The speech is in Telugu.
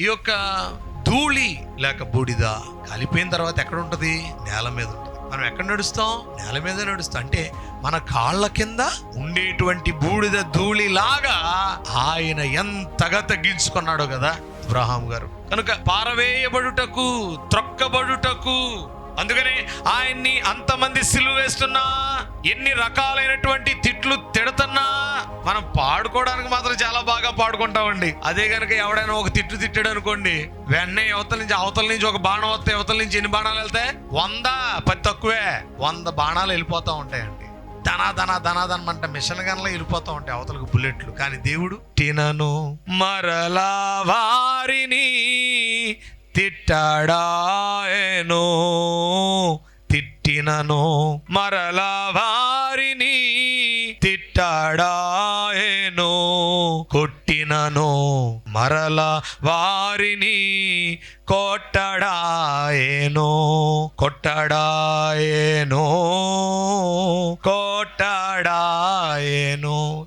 ఈ యొక్క ధూళి లేక బూడిద కాలిపోయిన తర్వాత ఎక్కడ ఉంటుంది? నేల మీద ఉంటుంది. మనం ఎక్కడ నడుస్తాం? నేల మీద నడుస్తాం. అంటే మన కాళ్ళ కింద ఉండేటువంటి బూడిద ధూళి లాగా ఆయన ఎంతగా తగ్గించుకున్నాడో కదా అబ్రహాం గారు. కనుక పారవేయబడుటకు త్రొక్కబడుటకు అందుకనే ఆయన్ని అంతమంది సిలువ వేస్తున్నా ఎన్ని రకాలైనటువంటి తిట్లు మనం పాడుకోవడానికి మాత్రం చాలా బాగా పాడుకుంటామండి. అదే కనుక ఎవడైనా ఒక తిట్టు తిట్టాడు అనుకోండి వెంటనే యువతల నుంచి అవతల నుంచి ఒక బాణం వస్తే అవతల నుంచి ఎన్ని బాణాలు వెళ్తాయి వంద పది తక్కువే. వంద బాణాలు వెళ్ళిపోతూ ఉంటాయండి. ధనా ధనా ధనా ధనమంట మిషన్ గన్లో వెళ్ళిపోతూ ఉంటాయి అవతలకు బుల్లెట్లు. కానీ దేవుడు తినను మరలా వారిని తిట్టాడాయను. తిట్టినను మరలా వారి తిట్టాడాయను కొట్టినను మరల వారిని కొట్టడాయను కొట్టడాయను కొట్టడాయను.